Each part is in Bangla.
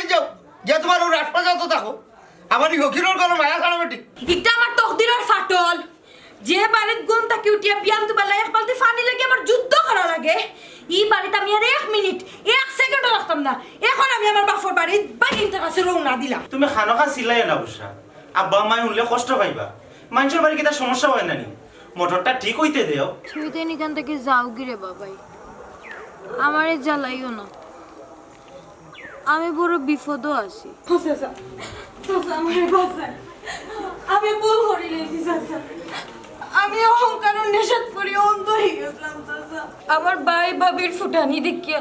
বাড়ি যাও। গিয়ে তোমার ওর রাজপাশা তো থাকো। আমার এই কোনো মায়া ছাড়া বেটি। ইটা আমার তকদিরের ফাটল। যে বাড়িত গুণ তাকে উঠিয়া বিয়াম তো বেলা এক বালতি পানি লাগে আমার যুদ্ধ করা লাগে। ই বাড়িতে আমি আর এক মিনিট এক সেকেন্ডও রাখতাম না। এখন আমি আমার বাপর বাড়িত বাগিনটার কাছে রওনা দিলাম। তুমি খানকা চিলাই না বসা আব্বা মাই শুনলে কষ্ট পাইবা। মানুষের বাড়ি কিটা সমস্যা হয় না নি? মোটরটা ঠিক হইতে দেও। তুমি তো এখান থেকে যাও গিরে বাবাই। আমারে জ্বালাইও না। আমি বড় বিপদও আছি। চাচা আমার বাসায় আমি ভুল করে লেছি চাচা আমি অহংকার ও নেশাত করি অন্ধ হয়ে গেছিলাম আমার ভাই ভাবির ফুটানি দেখিয়া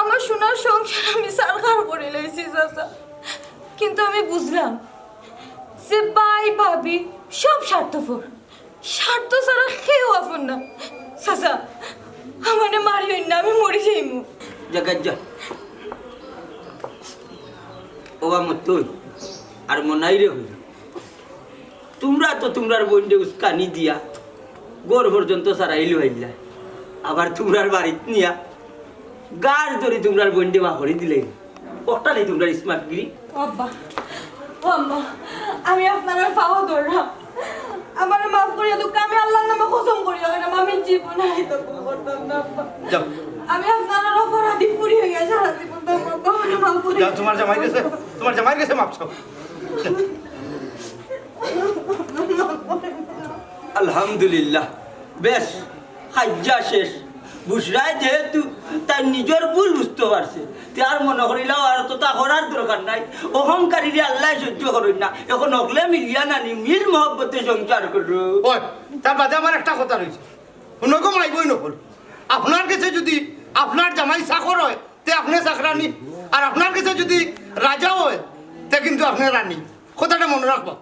আমার সোনার সংসার আমি সারখার করে লেছি চাচা কিন্তু আমি বুঝলাম যে ভাই ভাবি সব স্বার্থপর। স্বার্থ ছাড়া কেউ আপন না। চাচা আমারে মারিও না আমি মরি যাইমু। জাগাজ্জা ও আমার তুই আর মনাই রে হইল। তোমরা তো তোমরার বন্ডে উস্কানি দিয়া গোর পর্যন্ত সারাইলি হইলা আবার তোমরার বাড়িত নিয়া গার ধরে তোমরার বন্ডে মাহরি দিলে। ওটা নেই তোমরা স্মার্টগিরি আমি আপনার পাওয়া ধরলাম। আমার মাফ করিয়া দুঃখ আমি আল্লাহর নামে কসম করিয়া আমি জীবন আমি আপনার অপরাধী পুরি হয়ে গেছে সারা জীবন তো আব্বা আমার মাফ করিয়া যাও তোমার জামাই গেছে তোমার জামাই গেছে মাপছ আলহামদুলিল্লাহ। বেশ হাজ্জা শেষ। বুসরায় যেহেতু তার নিজের ভুল বুঝতে পারছে। তার মনে করিলাও আর তো তা করার দরকার নাই। অহংকারীরে আল্লাহ সহ্য করেন না। এখন অগলে মিলিয়া নানি মিল মহব্বতে সংসার করো। তার বাদে আমার একটা কথা রয়েছে। শুনকো মাইবই নকল। আপনার কাছে যদি আপনার জামাই চাকর হয় তে আপনি চাকরানি? আর আপনার কাছে যদি রাজা হয় তা কিন্তু আপনি রানী। কথাটা মনে রাখবা।